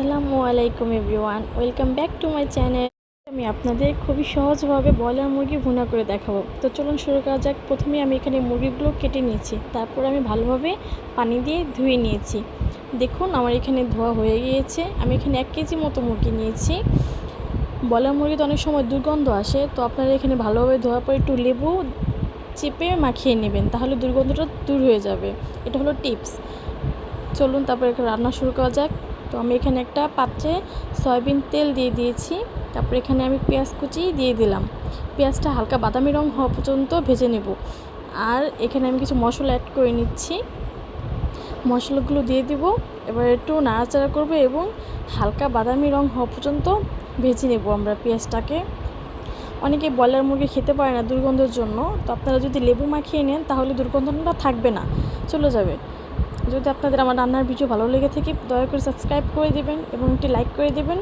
আসসালামু আলাইকুম everyone, welcome back to my channel. আমি আপনাদের খুবই সহজভাবে ব্রয়লার মুরগি ভুনা করে দেখাবো। তো চলুন শুরু করা যাক। প্রথমে আমি এখানে মুরগিগুলো কেটে নিয়েছি। তারপর আমি ভালোভাবে পানি দিয়ে ধুয়ে নিয়েছি। দেখুন, আমার এখানে ধোয়া হয়ে গিয়েছে। আমি এখানে এক কেজি মতো মুরগি নিয়েছি। ব্রয়লার মুরগিতে অনেক সময় দুর্গন্ধ আসে, তো আপনারা এখানে ভালোভাবে ধোয়ার পর একটু লেবু চেপে মাখিয়ে নেবেন, তাহলে দুর্গন্ধটা দূর হয়ে যাবে। এটা হলো টিপস। চলুন তারপর রান্না শুরু করা যাক। তো আমি এখানে একটা পাত্রে সয়াবিন তেল দিয়ে দিয়েছি। তারপর এখানে আমি পেঁয়াজ কুচি দিয়ে দিলাম। পেঁয়াজটা হালকা বাদামি রং হওয়া পর্যন্ত ভেজে নেব। আর এখানে আমি কিছু মশলা অ্যাড করে নিচ্ছি। মশলাগুলো দিয়ে দিব। এবার একটু নাড়াচাড়া করব এবং হালকা বাদামি রং হওয়া পর্যন্ত ভেজে নেব আমরা পেঁয়াজটাকে। অনেকে ব্রয়লার মুরগি খেতে পারে না দুর্গন্ধের জন্য। তো আপনারা যদি লেবু মাখিয়ে নেন তাহলে দুর্গন্ধটা থাকবে না। চলে যাবে। যদি আপনাদের আমার রান্নার ভিডিও ভালো লেগে থাকে, দয়া করে সাবস্ক্রাইব করে দেবেন এবং একটি লাইক করে দেবেন।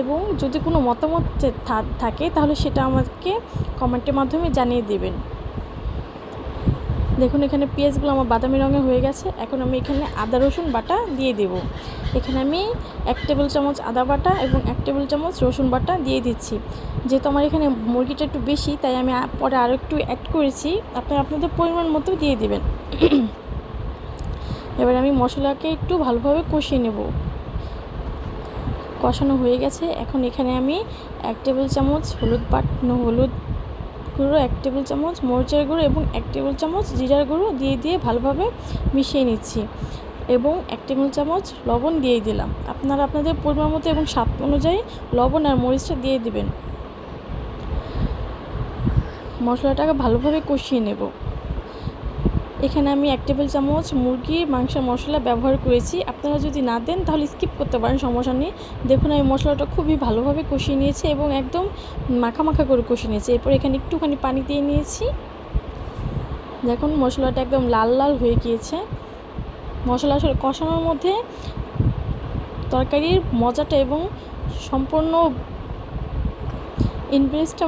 এবং যদি কোনো মতামত থাকে, তাহলে সেটা আমাকে কমেন্টের মাধ্যমে জানিয়ে দেবেন। দেখুন, এখানে পেঁয়াজগুলো আমার বাদামি রঙের হয়ে গেছে। এখন আমি এখানে আদা, রসুন বাটা দিয়ে দেব। এখানে আমি এক টেবিল চামচ আদা বাটা এবং এক টেবিল চামচ রসুন বাটা দিয়ে দিচ্ছি। যেহেতু আমার এখানে মুরগিটা একটু বেশি, তাই আমি পরে আরও একটু অ্যাড করেছি। আপনারা আপনাদের পরিমাণ মতো দিয়ে দেবেন। এবার আমি মশলাকে একটু ভালোভাবে কষিয়ে নেব। কষানো হয়ে গেছে। এখন এখানে আমি এক টেবিল চামচ হলুদ বাট হলুদ গুঁড়ো, এক টেবিল চামচ মরিচের গুঁড়ো এবং এক টেবিল চামচ জিরার গুঁড়ো দিয়ে দিয়ে ভালোভাবে মিশিয়ে নিচ্ছি এবং এক টেবিল চামচ লবণ দিয়ে দিলাম। আপনারা আপনাদের পরিমাণ মতো এবং স্বাদ অনুযায়ী লবণ আর মরিচটা দিয়ে দিবেন। মশলাটাকে ভালোভাবে কষিয়ে নেব। এখানে আমি এক টেবিল চামচ মুরগির মাংসের মশলা ব্যবহার করেছি। আপনারা যদি না দেন, তাহলে স্কিপ করতে পারেন, সমস্যা নেই। দেখুন, আমি মশলাটা খুবই ভালোভাবে কষিয়ে নিয়েছি এবং একদম মাখা মাখা করে কষিয়ে নিয়েছি। এরপর এখানে একটুখানি পানি দিয়ে নিয়েছি। দেখুন, মশলাটা একদম লাল লাল হয়ে গিয়েছে। মশলা আসলে কষানোর মধ্যে তরকারির মজাটা এবং সম্পূর্ণ ইনগ্রিডিয়েন্সটা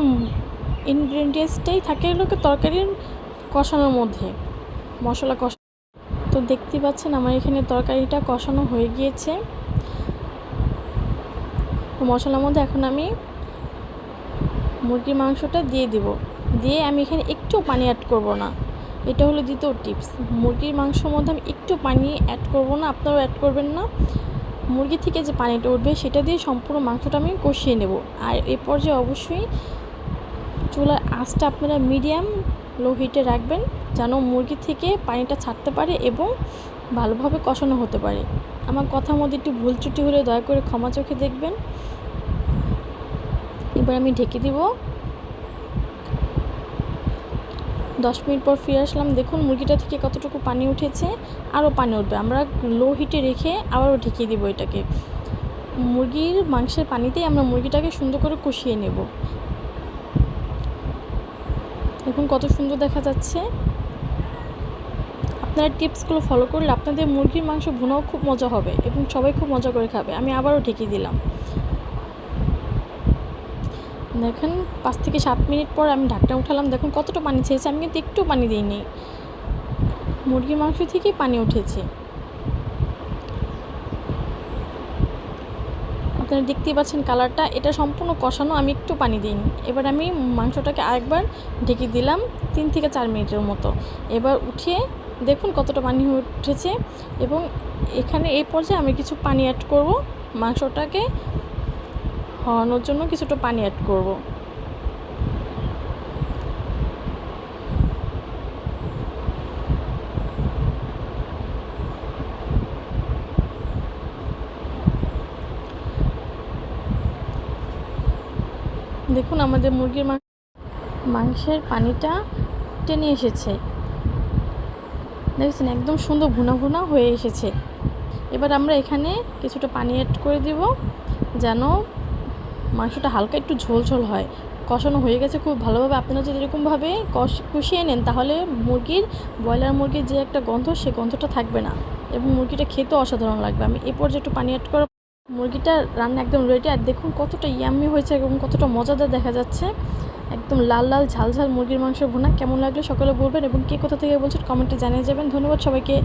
ইনগ্রিডিয়েন্টসটাই থাকে লোকে তরকারির কষানোর মধ্যে। মশলা কষা তো দেখতে পাচ্ছেন আমার এখানে তরকারিটা কষানো হয়ে গিয়েছে। মশলার মধ্যে এখন আমি মুরগির মাংসটা দিয়ে দিব। দিয়ে আমি এখানে একটু পানি অ্যাড করব না। এটা হলো দ্বিতীয় টিপস মুরগির মাংসর মধ্যে আমি একটু পানি অ্যাড করব না, আপনারাও অ্যাড করবেন না। মুরগি থেকে যে পানিটা উঠবে সেটা দিয়ে সম্পূর্ণ মাংসটা আমি কষিয়ে নেব। আর এই পর্যায়ে অবশ্যই চুলার আঁচটা আপনারা মিডিয়াম লো হিটে রাখবেন। যেন মুরগি থেকে পানিটা ছাড়তে পারে এবং ভালোভাবে কষানো হতে পারে। আমার কথার মধ্যে একটু ভুল ত্রুটি হলে দয়া করে ক্ষমা চোখে দেখবেন। এবার আমি ঢেকে দিব। দশ মিনিট পর ফিরে আসলাম। দেখুন, মুরগিটা থেকে কতটুকু পানি উঠেছে। আরও পানি উঠবে। আমরা লো হিটে রেখে আবারও ঢেকে দিব এটাকে। মুরগির মাংসের পানিতেই আমরা মুরগিটাকে সুন্দর করে কষিয়ে নেব। দেখুন, কত সুন্দর দেখা যাচ্ছে। আপনারা টিপসগুলো ফলো করলে আপনাদের মুরগির মাংস ভুনাও খুব মজা হবে এবং সবাই খুব মজা করে খাবে। আমি আবারও ঢেকে দিলাম। দেখেন, পাঁচ থেকে সাত মিনিট পর আমি ঢাকটা উঠালাম। দেখুন কতটা পানি ছেড়েছে। আমি কিন্তু একটু পানি দিইনি। মুরগির মাংস থেকেই পানি উঠেছে। আপনারা দেখতেই পাচ্ছেন কালারটা। এটা সম্পূর্ণ কষানো, আমি একটু পানি দিইনি। এবার আমি মাংসটাকে আরেকবার ঢেকে দিলাম তিন থেকে চার মিনিটের মতো। এবার উঠিয়ে দেখুন কতটা পানি উঠেছে এবং এখানে এই পর্যায়ে আমি কিছু পানি অ্যাড করব। মাংসটাকে হওয়ানোর জন্য কিছুটা পানি অ্যাড করব। দেখুন আমাদের মুরগির মাংসের পানিটা টেনে এসেছে। দেখছেন, একদম সুন্দর ঘুনা ভুনা হয়ে এসেছে। এবার আমরা এখানে কিছুটা পানি অ্যাড করে দিব, যেন মাংসটা হালকা একটু ঝোল ঝোল হয়। কষানো হয়ে গেছে খুব ভালোভাবে। আপনারা যদি এরকমভাবে কষ, কষিয়ে নেন, তাহলে মুরগির, ব্রয়লার মুরগির যে একটা গন্ধ, সে গন্ধটা থাকবে না এবং মুরগিটা খেতেও অসাধারণ লাগবে। আমি এ পর্যায়ে একটু পানি অ্যাড করা মুরগিটা রান্না একদম রেডি আর দেখুন কতটা ইয়াম্মি হয়েছে এবং কতটা মজাদার দেখা যাচ্ছে। একদম লাল লাল ঝাল ঝাল মুরগির মাংস ভুনা কেমন লাগল সকলে বলবেন এবং কে কোথা থেকে বলছেন কমেন্টে জানিয়ে যাবেন। ধন্যবাদ সবাইকে।